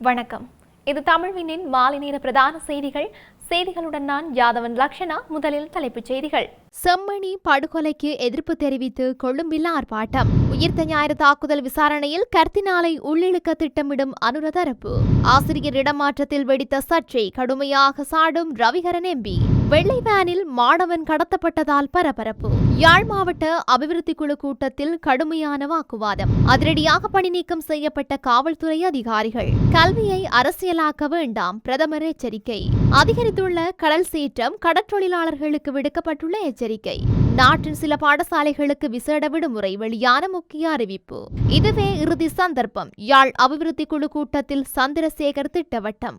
வணக்கம். இது தமிழ்வினின் மாலை நேர பிரதான செய்திகள். செய்திகளுடன் நான் யாதவன் லக்ஷனா முதலில் தலைப்புச் செய்திகள். செம்மணி படுகொலைக்கு எதிர்ப்பு தெரிவித்து கொழும்பில் ஆர்ப்பாட்டம். உயிர்த்த ஞாயிறு தாக்குதல் விசாரணையில் கர்த்தினாலை உள்ளிழுக்க திட்டமிடும் அனுர தரப்பு ஆசிரியர் இடமாற்றத்தில் வெடித்த சர்ச்சை கடுமையாக சாடும் ரவிகரன் எம்பி. வெள்ளை வேனில் மாணவன் கடத்தப்பட்டதால் பரபரப்பு. யாழ் மாவட்ட அபிவிருத்தி குழு கூட்டத்தில் கடுமையான வாக்குவாதம். அதிரடியாக பணி நீக்கம் செய்யப்பட்ட காவல்துறை அதிகாரிகள். கல்வியை அரசியலாக்க வேண்டாம் பிரதமர் எச்சரிக்கை. அதிகரித்துள்ள கடல் சீற்றம் கடற்றொழிலாளர்களுக்கு விடுக்கப்பட்டுள்ள எச்சரிக்கை. நாட்டின் சில பாடசாலைகளுக்கு விசேட விடுமுறை வெளியான முக்கிய அறிவிப்பு. இதுவே இறுதி சந்தர்ப்பம். யாழ் அபிவிருத்தி குழு கூட்டத்தில் சந்திரசேகர் திட்டவட்டம்.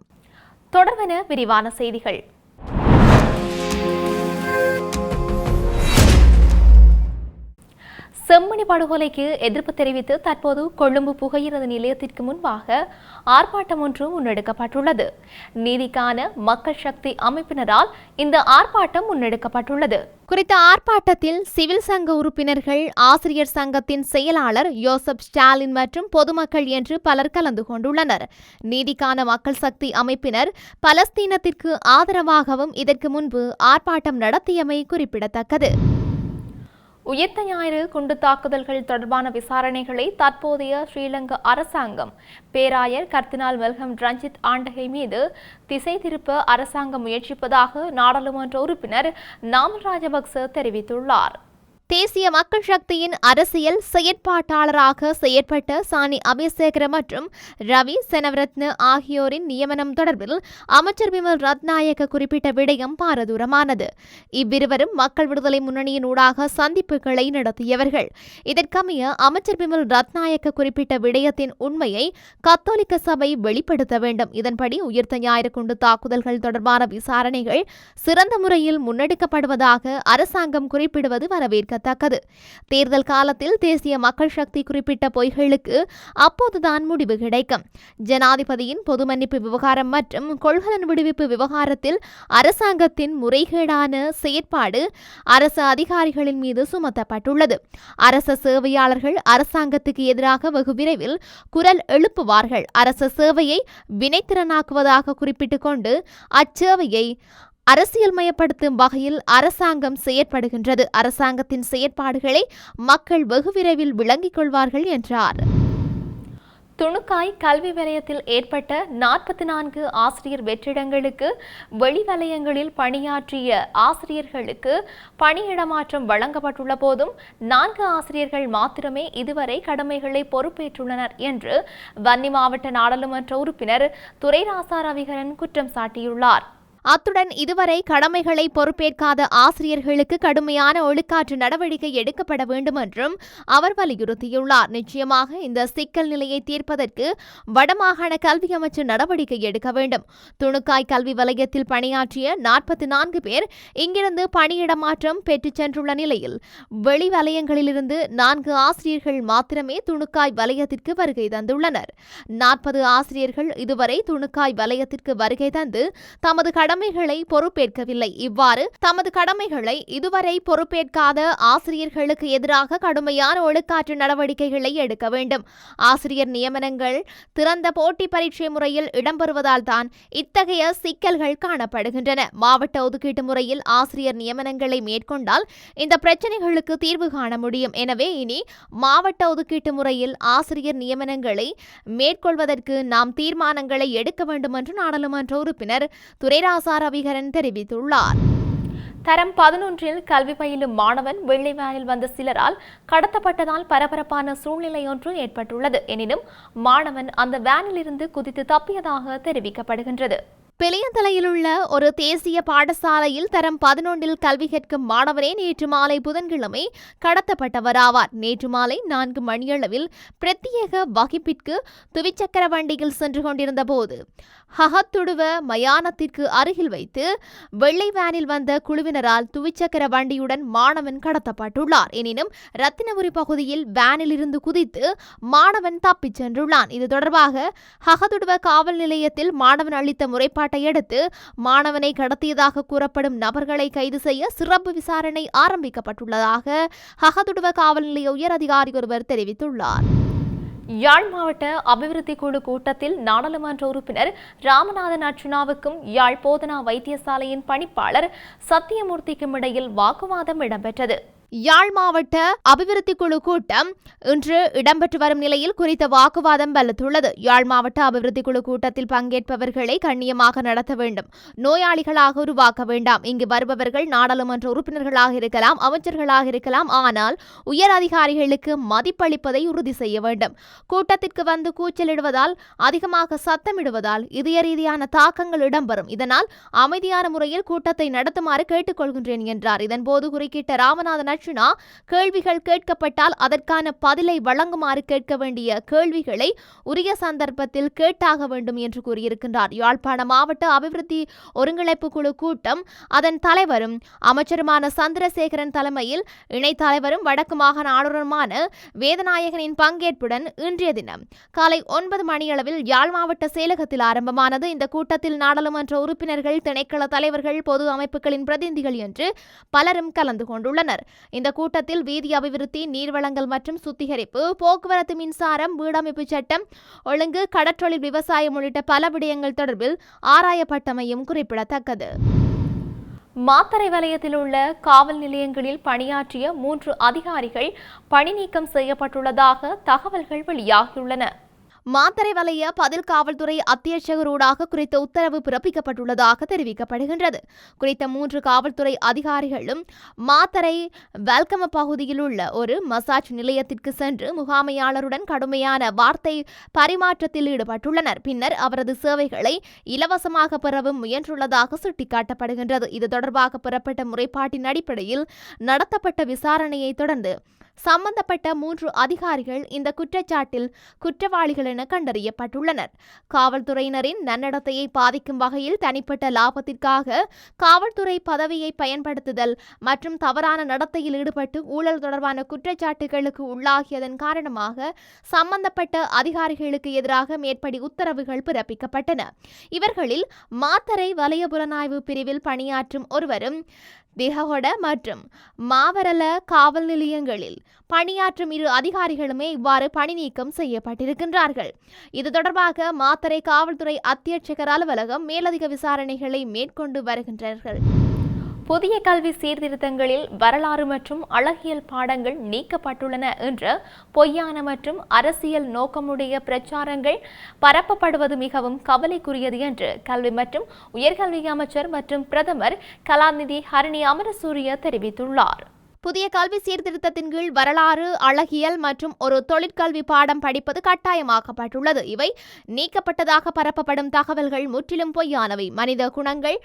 தொடர்பென விரிவான செய்திகள். செம்மணி படுகொலைக்கு எதிர்ப்பு தெரிவித்து தற்போது கொழும்பு புகையிரத நிலையத்திற்கு முன்பாக ஆர்ப்பாட்டம் ஒன்று முன்னெடுக்கப்பட்டுள்ளது. நீதிக்கான மக்கள் சக்தி அமைப்பினரால் இந்த ஆர்ப்பாட்டம் முன்னெடுக்கப்பட்டுள்ளது. குறித்த ஆர்ப்பாட்டத்தில் சிவில் சங்க உறுப்பினர்கள் ஆசிரியர் சங்கத்தின் செயலாளர் யோசப் ஸ்டாலின் மற்றும் பொதுமக்கள் என்று பலர் கலந்து கொண்டுள்ளனர். நீதிக்கான மக்கள் சக்தி அமைப்பினர் பலஸ்தீனத்திற்கு ஆதரவாகவும் இதற்கு முன்பு ஆர்ப்பாட்டம் நடத்தியமை குறிப்பிடத்தக்கது. உயிர்த்த ஞாயிறு குண்டு தாக்குதல்கள் தொடர்பான விசாரணைகளை தற்போதைய ஸ்ரீலங்கா அரசாங்கம். பேராயர் கர்தினால் வெல்கம் ரஞ்சித் ஆண்டகை மீது திசை திருப்ப அரசாங்கம் முயற்சிப்பதாக நாடாளுமன்ற உறுப்பினர் நாமல் ராஜபக்ச தெரிவித்துள்ளார். தேசிய மக்கள் சக்தியின் அரசியல் செயற்பாட்டாளராக செயற்பட்ட சாணி அபிஷேகர மற்றும் ரவி செனவரத்ன ஆகியோரின் நியமனம் தொடர்பில் அமைச்சர் விமல் ரத்நாயக்க குறிப்பிட்ட விடயம் பாரதூரமானது. இவ்விருவரும் மக்கள் விடுதலை முன்னணியின் ஊடாக சந்திப்புகளை நடத்தியவர்கள். இதற்கமைய அமைச்சர் விமல் ரத்நாயக்க குறிப்பிட்ட விடயத்தின் உண்மையை கத்தோலிக்க சபை வெளிப்படுத்த வேண்டும். இதன்படி உயிர்த்த ஞாயிறு குண்டு தாக்குதல்கள் தொடர்பான விசாரணைகள் சிறந்த முறையில் முன்னெடுக்கப்படுவதாக அரசாங்கம் குறிப்பிடுவது வரவேற்க குறிப்பிடத்தக்கது தேர்தல் காலத்தில் தேசிய மக்கள் சக்தி குறிப்பிட்ட பொய்களுக்கு அப்போதுதான் முடிவு கிடைக்கும். ஜனாதிபதியின் பொது மன்னிப்பு விவகாரம் மற்றும் கொள்கலன் விடுவிப்பு விவகாரத்தில் அரசாங்கத்தின் முறைகேடான செயற்பாடு அரசு அதிகாரிகளின் மீது சுமத்தப்பட்டுள்ளது. அரச சேவையாளர்கள் அரசாங்கத்துக்கு எதிராக வெகு விரைவில் குரல் எழுப்புவார்கள். அரச சேவையை வினைத்திறனாக்குவதாக குறிப்பிட்டுக் கொண்டு அச்சேவையை அரசியல்மயப்படுத்தும் வகையில் அரசாங்கம் செயற்படுகின்றது. அரசாங்கத்தின் செயற்பாடுகளை மக்கள் வெகு விரைவில் விளங்கிக் கொள்வார்கள் என்றார். துணுக்காய் கல்வி வலயத்தில் ஏற்பட்ட நாற்பத்தி நான்கு ஆசிரியர் வெற்றிடங்களுக்கு வெளிவலயங்களில் பணியாற்றிய ஆசிரியர்களுக்கு பணியிடமாற்றம் வழங்கப்பட்டுள்ள போதும் நான்கு ஆசிரியர்கள் மாத்திரமே இதுவரை கடமைகளை பொறுப்பேற்றுள்ளனர் என்று வன்னி மாவட்ட நாடாளுமன்ற உறுப்பினர் துரைராசா ரவிகரன் குற்றம் சாட்டியுள்ளார். அத்துடன் இதுவரை கடமைகளை பொறுப்பேற்காத ஆசிரியர்களுக்கு கடுமையான ஒழுக்காற்று நடவடிக்கை எடுக்கப்பட வேண்டும் என்றும் அவர் வலியுறுத்தியுள்ளார். நிச்சயமாக இந்த சிக்கல் நிலையை தீர்ப்பதற்கு வடமாகாண கல்வி அமைச்சர் நடவடிக்கை எடுக்க வேண்டும். துணுக்காய் கல்வி வலயத்தில் பணியாற்றிய நாற்பத்தி நான்கு பேர் இங்கிருந்து பணியிடமாற்றம் பெற்றுச் சென்றுள்ள நிலையில் வெளி வலயங்களிலிருந்து நான்கு ஆசிரியர்கள் மாத்திரமே துணுக்காய் வலயத்திற்கு வருகை தந்துள்ளனர். நாற்பது ஆசிரியர்கள் இதுவரை துணுக்காய் வலயத்திற்கு வருகை தந்து தமது கடமை கடமைகளை பொறுப்பேற்கவில்லை. இவ்வாறு தமது கடமைகளை இதுவரை பொறுப்பேற்காத ஆசிரியர்களுக்கு எதிராக கடுமையான ஒழுக்காற்று நடவடிக்கைகளை எடுக்க வேண்டும். ஆசிரியர் நியமனங்கள் திறந்த போட்டி பரீட்சை முறையில் இடம்பெறுவதால் தான் இத்தகைய சிக்கல்கள் காணப்படுகின்றன. மாவட்ட ஒதுக்கீட்டு முறையில் ஆசிரியர் நியமனங்களை மேற்கொண்டால் இந்த பிரச்சனைகளுக்கு தீர்வு காண முடியும். எனவே இனி மாவட்ட ஒதுக்கீட்டு முறையில் ஆசிரியர் நியமனங்களை மேற்கொள்வதற்கு நாம் தீர்மானங்களை எடுக்க வேண்டும் என்று நாடாளுமன்ற உறுப்பினர் துரைராச ரவிகரன் தெரிவித்துள்ளார். தரம் பதினொன்றில் கல்வி பயிலும் மாணவன் வெள்ளை வேனில் வந்த சிலரால் கடத்தப்பட்டதால் பரபரப்பான சூழ்நிலை ஒன்று ஏற்பட்டுள்ளது. எனினும் மாணவன் அந்த வேனிலிருந்து குதித்து தப்பியதாக தெரிவிக்கப்படுகின்றது. பெலியந்தலையில் உள்ள ஒரு தேசிய பாடசாலையில் தரம் பதினொன்றில் கல்வி கற்கும் மாணவரே நேற்று மாலை புதன்கிழமை கடத்தப்பட்டவராவார். நேற்று மாலை நான்கு மணியளவில் பிரத்யேக வகிப்பிற்கு துவிச்சக்கர வண்டியில் சென்று கொண்டிருந்த போது ஹஹத்துடுவ மயானத்திற்கு அருகில் வைத்து வெள்ளை வேனில் வந்த குழுவினரால் துவிச்சக்கர வண்டியுடன் மாணவன் கடத்தப்பட்டுள்ளார். எனினும் ரத்தினபுரி பகுதியில் வேனில் இருந்து குதித்து மாணவன் தப்பிச் சென்றுள்ளான். இது தொடர்பாக ஹகதுடுவ காவல் நிலையத்தில் மாணவன் அளித்த முறைப்பாட்டை அடுத்து மாணவனை கடத்தியதாக கூறப்படும் நபர்களை கைது செய்ய சிறப்பு விசாரணை ஆரம்பிக்கப்பட்டுள்ளதாக ஹகதுடுவ காவல் நிலைய உயர் அதிகாரி ஒருவர் தெரிவித்துள்ளார். யாழ் மாவட்ட அபிவிருத்தி குழு கூட்டத்தில் நாடாளுமன்ற உறுப்பினர் ராமநாதன் அர்ச்சுனாவுக்கும் யாழ் போதனா வைத்தியசாலையின் பணிப்பாளர் சத்தியமூர்த்திக்கும் இடையில் வாக்குவாதம் இடம்பெற்றது. யாழ் மாவட்ட அபிவிருத்தி குழு கூட்டம் இன்று இடம்பெற்று வரும் நிலையில் குறித்த வாக்குவாதம் வலுத்துள்ளது. யாழ் மாவட்ட அபிவிருத்தி குழு கூட்டத்தில் பங்கேற்பவர்களை கண்ணியமாக நடத்த வேண்டும். நோயாளிகளாக உருவாக்க வேண்டாம். இங்கு வருபவர்கள் நாடாளுமன்ற உறுப்பினர்களாக இருக்கலாம் அமைச்சர்களாக இருக்கலாம். ஆனால் உயர் அதிகாரிகளுக்கு மதிப்பளிப்பதை உறுதி செய்ய வேண்டும். கூட்டத்திற்கு வந்து கூச்சலிடுவதால் அதிகமாக சத்தமிடுவதால் இதய ரீதியான தாக்கங்கள் இடம்பெறும். இதனால் அமைதியான முறையில் கூட்டத்தை நடத்துமாறு கேட்டுக்கொள்கின்றேன் என்றார். இதன்போது குறுக்கிட்ட ராமநாதன் அர்ச்சுனா கேள்விகள் கேட்கப்பட்டால் அதற்கான பதிலை வழங்குமாறு கேட்க வேண்டிய கேள்விகளை உரிய சந்தர்ப்பத்தில் கேட்டாக வேண்டும் என்று கூறியிருக்கின்றார். யாழ்ப்பாண மாவட்ட அபிவிருத்தி ஒருங்கிணைப்பு குழு கூட்டம் அதன் தலைவரும் அமைச்சருமான சந்திரசேகரன் தலைமையில் இணைத் தலைவரும் வடக்கு மாகாண ஆளுநருமான வேதநாயகனின் பங்கேற்புடன் இன்றைய தினம் காலை ஒன்பது மணியளவில் யாழ் மாவட்ட செயலகத்தில் ஆரம்பமானது. இந்த கூட்டத்தில் நாடாளுமன்ற உறுப்பினர்கள் திணைக்கள தலைவர்கள் பொது அமைப்புகளின் பிரதிநிதிகள் என்று பலரும் கலந்து கொண்டுள்ளனர். இந்த கூட்டத்தில் வீதி அபிவிருத்தி நீர்வளங்கள் மற்றும் சுத்திகரிப்பு போக்குவரத்து மின்சாரம் வீடமைப்பு சட்டம் ஒழுங்கு கடற்றொழில் விவசாயம் உள்ளிட்ட பல விடயங்கள் தொடர்பில் ஆராயப்பட்டமையும் குறிப்பிடத்தக்கது. மாத்தரை வலயத்தில் உள்ள காவல் நிலையங்களில் பணியாற்றிய மூன்று அதிகாரிகள் பணி நீக்கம் செய்யப்பட்டுள்ளதாக தகவல்கள் வெளியாகியுள்ளன. மாத்தரை வலய பதில் காவல்துறை அத்தியட்சகரூடாக குறித்த உத்தரவு பிறப்பிக்கப்பட்டுள்ளதாக தெரிவிக்கப்படுகின்றது. குறித்த மூன்று காவல்துறை அதிகாரிகளும் மாத்தரை வெல்கம பகுதியில் உள்ள ஒரு மசாஜ் நிலையத்திற்கு சென்று முகாமையாளருடன் கடுமையான வார்த்தை பரிமாற்றத்தில் ஈடுபட்டுள்ளனர். பின்னர் அவரது சேவைகளை இலவசமாக பெறவும் முயன்றுள்ளதாக சுட்டிக்காட்டப்படுகின்றது. இது தொடர்பாக பெறப்பட்ட முறைப்பாட்டின் அடிப்படையில் நடத்தப்பட்ட விசாரணையை தொடர்ந்து சம்பந்தப்பட்ட மூன்று அதிகாரிகள் இந்த குற்றச்சாட்டில் குற்றவாளிகள் என கண்டறியப்பட்டுள்ளனர். காவல்துறையினரின் நன்னடத்தையை பாதிக்கும் வகையில் தனிப்பட்ட லாபத்திற்காக காவல்துறை பதவியை பயன்படுத்துதல் மற்றும் தவறான நடத்தையில் ஈடுபட்டு ஊழல் தொடர்பான குற்றச்சாட்டுகளுக்கு உள்ளாகியதன் காரணமாக சம்பந்தப்பட்ட அதிகாரிகளுக்கு எதிராக மேற்படி உத்தரவுகள் பிறப்பிக்கப்பட்டன. இவர்களில் மாத்தரை வலய புலனாய்வு பிரிவில் பணியாற்றும் ஒருவரும் திகஹொட மற்றும் மாவரல காவல் நிலையங்களில் பணியாற்றும் இரு அதிகாரிகளுமே இவ்வாறு பணி நீக்கம் செய்யப்பட்டிருக்கின்றார்கள். இது தொடர்பாக மாத்தறை காவல்துறை அத்தியட்சகர் அலுவலகம் மேலதிக விசாரணைகளை மேற்கொண்டு வருகின்றார்கள் புதிய கல்வி சீர்திருத்தங்களில் வரலாறு மற்றும் அழகியல் பாடங்கள் நீக்கப்பட்டுள்ளன என்ற பொய்யான மற்றும் அரசியல் நோக்கமுடைய பிரச்சாரங்கள் பரப்பப்படுவது மிகவும் கவலைக்குரியது என்று கல்வி மற்றும் உயர்கல்வி அமைச்சர் மற்றும் பிரதமர் கலாநிதி ஹரணி அமரசூரிய தெரிவித்துள்ளார். புதிய கல்வி சீர்திருத்தத்தின் கீழ் வரலாறு அழகியல் மற்றும் ஒரு தொழிற்கல்வி பாடம் படிப்பது கட்டாயமாக்கப்பட்டுள்ளது. இவை நீக்கப்பட்டதாக பரப்பப்படும் தகவல்கள் முற்றிலும் பொய்யானவை. மனித குணங்கள்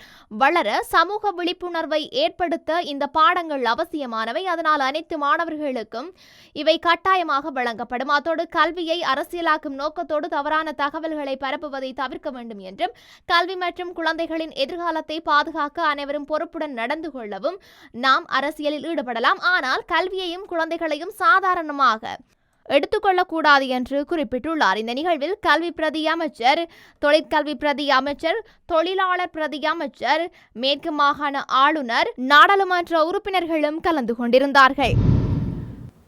வளர சமூக விழிப்புணர்வை ஏற்படுத்த இந்த பாடங்கள் அவசியமானவை. அதனால் அனைத்து மாணவர்களுக்கும் இவை கட்டாயமாக வழங்கப்படும். அத்தோடு கல்வியை அரசியலாக்கும் நோக்கத்தோடு தவறான தகவல்களை பரப்புவதை தவிர்க்க வேண்டும் என்றும் கல்வி மற்றும் குழந்தைகளின் எதிர்காலத்தை பாதுகாக்க அனைவரும் பொறுப்புடன் நடந்து கொள்ளவும் நாம் அரசியலில் ஈடுபடலாம் ஆனால் கல்வியையும் குழந்தைகளையும் சாதாரணமாக எடுத்துக்கொள்ளக்கூடாது என்று குறிப்பிட்டுள்ளார். இந்த நிகழ்வில் கல்வி பிரதி அமைச்சர் தொழிற்கல்வி பிரதி அமைச்சர் தொழிலாளர் பிரதி அமைச்சர் மேற்கு மாகாண ஆளுநர் நாடாளுமன்ற உறுப்பினர்களும் கலந்து கொண்டிருந்தார்கள்.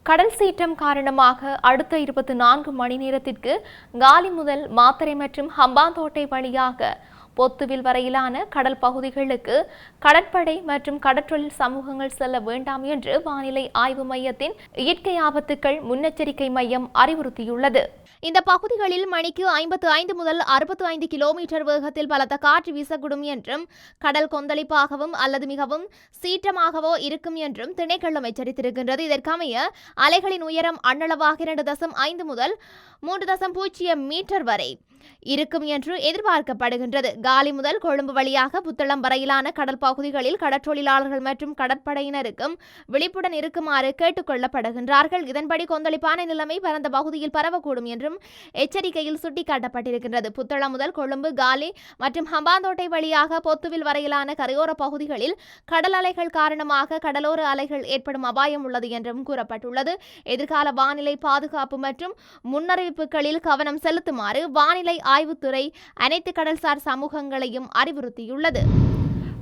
கடல் சீற்றம் காரணமாக அடுத்த இருபத்தி நான்கு மணி நேரத்திற்கு காலி முதல் மாத்தறை மற்றும் ஹம்பாந்தோட்டை வழியாக பொத்துவில் வரையிலான கடல் பகுதிகளுக்கு கடற்படை மற்றும் கடற்றொழில் சமூகங்கள் செல்ல வேண்டாம் என்று வானிலை ஆய்வு மையத்தின் இயற்கை ஆபத்துக்கள் முன்னெச்சரிக்கை மையம் அறிவுறுத்தியுள்ளது. இந்த பகுதிகளில் மணிக்கு ஐம்பத்து ஐந்து முதல் அறுபத்து ஐந்து கிலோமீட்டர் வேகத்தில் பலத்த காற்று வீசக்கூடும் என்றும் கடல் கொந்தளிப்பாகவும் அல்லது மிகவும் சீற்றமாகவோ இருக்கும் என்றும் திணைக்களம் எச்சரித்திருக்கின்றது. இதற்கமைய அலைகளின் உயரம் அண்ணளவாக இரண்டு தசம் ஐந்து முதல் மூன்று தசம் பூஜ்ஜியம் மீட்டர் வரை இருக்கும் என்று எதிர்பார்க்கப்படுகின்றது. காலி முதல் கொழும்பு வழியாக புத்தளம் வரையிலான கடல் பகுதிகளில் கடற்றொழிலாளர்கள் மற்றும் கடற்படையினருக்கும் விழிப்புடன் இருக்குமாறு கேட்டுக்கொள்ளப்படுகின்றார்கள் இதன்படி கொந்தளிப்பான நிலைமை பரந்த பகுதியில் பரவக்கூடும் என்றும் எச்சரிக்கையில் சுட்டிக்காட்டப்பட்டிருக்கின்றது. புத்தளம் முதல் கொழும்பு காலி மற்றும் ஹம்பாந்தோட்டை வழியாக பொத்துவில் வரையிலான கரையோர பகுதிகளில் கடல் அலைகள் காரணமாக கடலோர அலைகள் ஏற்படும் அபாயம் உள்ளது என்றும் கூறப்பட்டுள்ளது. எதிர்கால வானிலை பாதுகாப்பு மற்றும் முன்னறிவிப்புகளில் கவனம் செலுத்துமாறு வானிலை ஆய்வுத்துறை அனைத்து கடல்சார் சமூகங்களையும் அறிவுறுத்தியுள்ளது.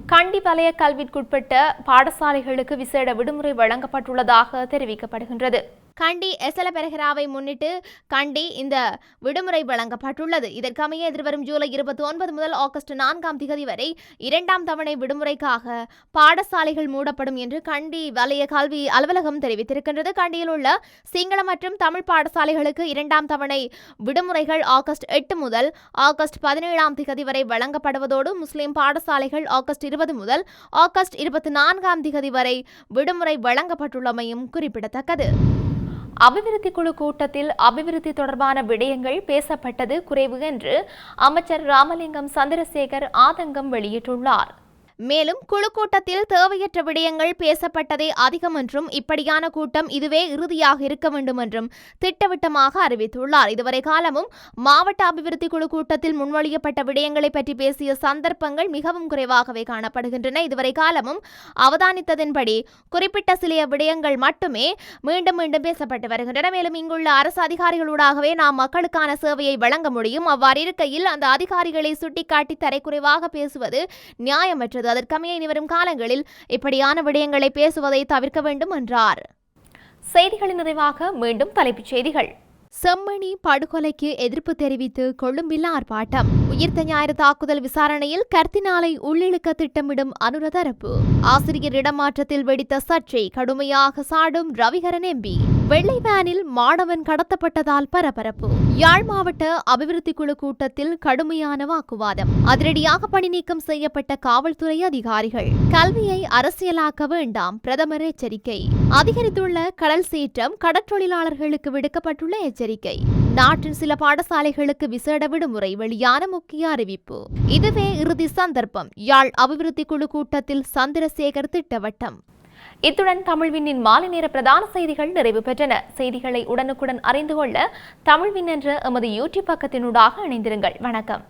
கண்டி வலய கல்விக்குட்பட்ட பாடசாலைகளுக்கு விசேட விடுமுறை வழங்கப்பட்டுள்ளதாக தெரிவிக்கப்படுகின்றது. கண்டி எசலபெரகராவை முன்னிட்டு கண்டி இந்த விடுமுறை வழங்கப்பட்டுள்ளது. இதற்கமைய எதிர்வரும் ஜூலை இருபத்தி ஒன்பது முதல் ஆகஸ்ட் நான்காம் திகதி வரை இரண்டாம் தவணை விடுமுறைக்காக பாடசாலைகள் மூடப்படும் என்று கண்டி வலய கல்வி அலுவலகம் தெரிவித்திருக்கின்றது. கண்டியில் உள்ள சிங்கள மற்றும் தமிழ் பாடசாலைகளுக்கு இரண்டாம் தவணை விடுமுறைகள் ஆகஸ்ட் எட்டு முதல் ஆகஸ்ட் பதினேழாம் திகதி வரை வழங்கப்படுவதோடு முஸ்லிம் பாடசாலைகள் ஆகஸ்ட் இருபது முதல் ஆகஸ்ட் இருபத்தி நான்காம் திகதி வரை விடுமுறை வழங்கப்பட்டுள்ளமையும் குறிப்பிடத்தக்கது. அபிவிருத்தி குழு கூட்டத்தில் அபிவிருத்தி தொடர்பான விடயங்கள் பேசப்பட்டது குறைவு என்று அமைச்சர் ராமலிங்கம் சந்திரசேகர் ஆதங்கம் வெளியிட்டுள்ளார். மேலும் குழு கூட்டத்தில் தேவையற்ற விடயங்கள் பேசப்பட்டதே அதிகம் என்றும் இப்படியான கூட்டம் இதுவே இறுதியாக இருக்க வேண்டும் என்றும் திட்டவட்டமாக அறிவித்துள்ளார். இதுவரை காலமும் மாவட்ட அபிவிருத்தி குழு கூட்டத்தில் முன்மொழியப்பட்ட விடயங்களை பற்றி பேசிய சந்தர்ப்பங்கள் மிகவும் குறைவாகவே காணப்படுகின்றன. இதுவரை காலமும் அவதானித்ததின்படி குறிப்பிட்ட சில விடயங்கள் மட்டுமே மீண்டும் மீண்டும் பேசப்பட்டு வருகின்றன. மேலும் இங்குள்ள அரசு அதிகாரிகளூடாகவே நாம் மக்களுக்கான சேவையை வழங்க முடியும். அவ்வாறு இருக்கையில் அந்த அதிகாரிகளை சுட்டிக்காட்டி தரைக்குறைவாக பேசுவது நியாயமற்றது. அதற்கமைய இனிவரும் காலங்களில் இப்படியான விடயங்களை பேசுவதை தவிர்க்க வேண்டும் என்றார். செய்திகளின் நிறைவாக மீண்டும் தலைப்புச் செய்திகள். செம்மணி படுகொலைக்கு எதிர்ப்பு தெரிவித்து கொழும்பில் ஆர்ப்பாட்டம் உயிர்த்த ஞாயிறு தாக்குதல் விசாரணையில் கர்த்தினாலை உள்ளிழுக்க திட்டமிடும் அனுர தரப்பு. ஆசிரியர் இடமாற்றத்தில் வெடித்த சர்ச்சை கடுமையாக சாடும் ரவிகரன் எம்பி. வெள்ளை வேனில் மாணவன் கடத்தப்பட்டதால் பரபரப்பு. யாழ் மாவட்ட அபிவிருத்தி குழு கூட்டத்தில் கடுமையான வாக்குவாதம். அதிரடியாக பணி நீக்கம் செய்யப்பட்ட காவல்துறை அதிகாரிகள். கல்வியை அரசியலாக்க வேண்டாம் பிரதமர் எச்சரிக்கை. அதிகரித்துள்ள கடல் சீற்றம் கடற்றொழிலாளர்களுக்கு விடுக்கப்பட்டுள்ள எச்சரிக்கை. நாட்டின் சில பாடசாலைகளுக்கு விசேட விடுமுறை வெளியான முக்கிய அறிவிப்பு. இதுவே இறுதி சந்தர்ப்பம். யாழ் அபிவிருத்தி குழு கூட்டத்தில் சந்திரசேகர் திட்டவட்டம். இத்துடன் தமிழ்வினின் மாலை நேர பிரதான செய்திகள் நிறைவு பெற்றன. செய்திகளை உடனுக்குடன் அறிந்து கொள்ள தமிழ்வின் என்ற எமது யூடியூப் பக்கத்தினூடாக இணைந்திருங்கள். வணக்கம்.